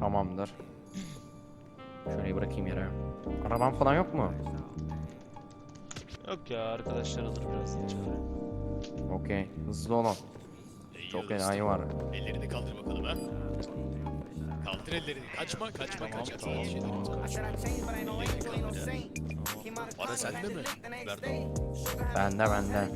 Tamamdır. Şöyle bırakayım yere. Arabam falan yok mu? Yok ya arkadaşlar alır birazdan çağırıyor. Okey. Hızlı olun. Çok enayi var. Ellerini kaldır bakalım ha. Kaldır ellerini. Kaçma, kaçma, kaçma. Tamam, şey, tamam. Para sende mi? Berdo. Bende, bende.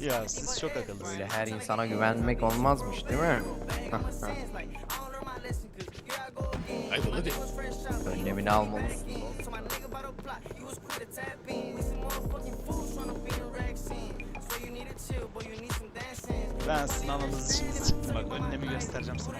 Ya siz çok akıllı böyle her insana güvenmek olmazmış değil mi? Akıllı değil. Önlemini almalısın. Ben sınavımız için çıktım bak önlemi göstereceğim sana.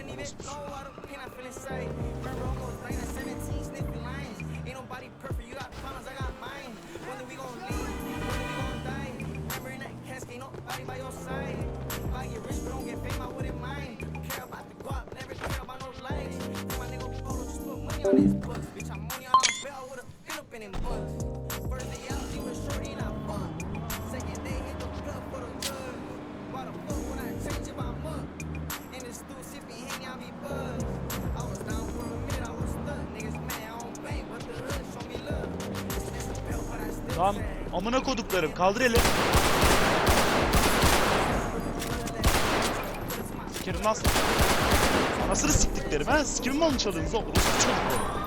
body by your side. If I get rich but don't get fame, I wouldn't mind. Care about the guap, never care about no lies. Tell my nigga photo, just put money on his books. Bitch, I'm money on a bell, would've been up in them books. First day out, he was shorty and I fucked. Second day, hit the club for the good. Why the fuck when I change if I'm up? In the stool, sipping, hang out, be buzzed. Tamam amına koduklarım kaldır eli. sikerim lan sana. Anasını siktiklerim ha. Sikimimi alın çalığınıza. Orası çocukları.